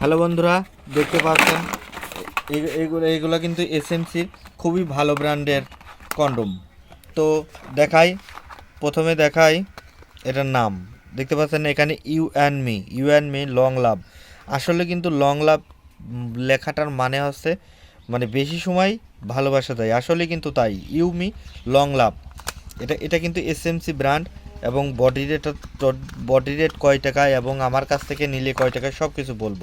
Hello বন্ধুরা, দেখতে পাচ্ছেন, এই- এইগুলো এইগুলো কিন্তু এসএমসির খুবই ভালো ব্র্যান্ডের কন্ডোম। তো দেখাই, প্রথমে দেখাই এটার নাম। দেখতে পাচ্ছেন এখানে you and me, you and me long love. আসলে কিন্তু লং লাভ লেখাটার মানে হচ্ছে মানে বেশি সময় ভালোবাসা দেয়। আসলে কিন্তু তাই, ইউ মি লং লাভ। এটা এটা কিন্তু এসএমসি ব্র্যান্ড। এবং বডি রেট বডি রেট কয় টাকা এবং আমার কাছ থেকে নিলে কয় টাকা সব কিছু বলব।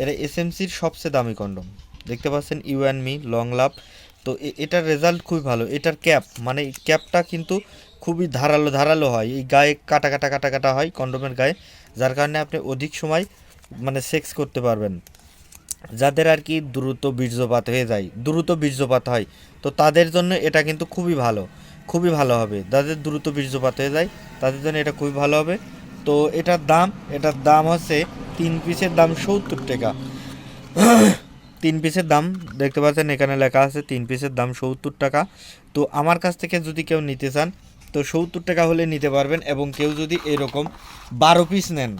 এটা এসএমসির সবচেয়ে দামি কন্ডম দেখতে পাচ্ছেন you and me long love তো এটার রেজাল্ট খুবই ভালো। এটার ক্যাপ মানে ক্যাপটা কিন্তু খুবই ধারালো ধারালো হয়। এই গায়ে কাটা কাটা কাটা কাটা হয় কন্ডোমের গায়ে, যার কারণে আপনি অধিক সময় মানে সেক্স করতে পারবেন। যাদের আর কি দ্রুত বীর্যপাত হয়ে যায়, দ্রুত বীর্যপাত হয়, তো তাদের জন্য এটা কিন্তু খুবই ভালো। খুবই ভালো হবে। যাদের দ্রুত বীর্যপাত হয়ে যায়, তাদের জন্য এটা খুবই ভালো হবে। তো এটার দাম এটার দাম হচ্ছে তিন পিসের দাম সত্তর টাকা। তিন পিসের দাম, দেখতে পাচ্ছেন এখানে লেখা আছে তিন পিসের দাম সত্তর টাকা। তো আমার কাছ থেকে যদি কেউ নিতে চান, তো সত্তর টাকা হলে নিতে পারবেন এবং কেউ যদি এরকম বারো পিস নেন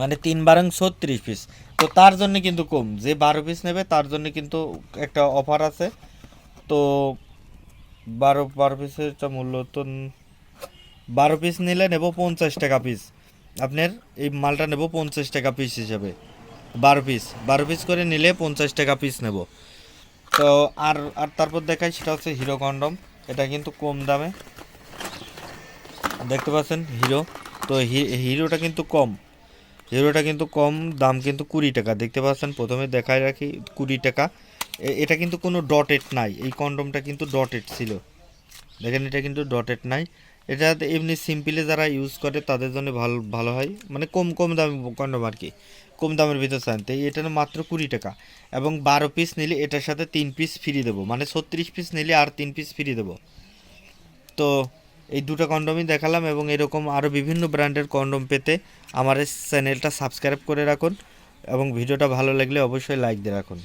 মানে তিন বারং ছত্রিশ পিস, তো তার জন্য কিন্তু কম। যে বারো পিস নেবে, তার জন্য কিন্তু একটা অফার আছে। তো বারো বারো পিসের একটা মূল্য তো বারো পিস নিলে নেব পঞ্চাশ টাকা পিস আপনার এই মালটা নেব পঞ্চাশ টাকা পিস হিসাবে। বারো পিস বারো পিস করে নিলে পঞ্চাশ টাকা পিস নেব। তো আর আর তারপর দেখাই, সেটা হচ্ছে হিরো কন্ডম। এটা কিন্তু কম দামে। দেখতে পাচ্ছেন হিরো। তো হিরোটা কিন্তু কম। হিরোটা কিন্তু কম, দাম কিন্তু কুড়ি টাকা। দেখতে পাচ্ছেন, প্রথমে দেখায় রাখি কুড়ি টাকা। এটা কিন্তু কোনো ডটেড নাই। এই কন্ডমটা কিন্তু ডটেড ছিল। দেখেন, এটা কিন্তু ডটেড নাই। এটা এমনি সিম্পলি যারা ইউজ করে, তাদের জন্য ভালো ভালো হয়। মানে কম কম দামি কন্ডম আর কি। কম দামের ভিতর চান। তো এটা মাত্র কুড়ি টাকা। এবং বারো পিস নিলে এটার সাথে তিন পিস ফ্রি দেবো। মানে ছত্রিশ পিস নিলে আর তিন পিস ফ্রি দেবো। তো এই দুটো কন্ডমই দেখালাম এবং এরকম আরও বিভিন্ন ব্র্যান্ডের কন্ডম পেতে আমার চ্যানেলটা সাবস্ক্রাইব করে রাখুন এবং ভিডিওটা ভালো লাগলে অবশ্যই লাইক দিয়ে রাখুন।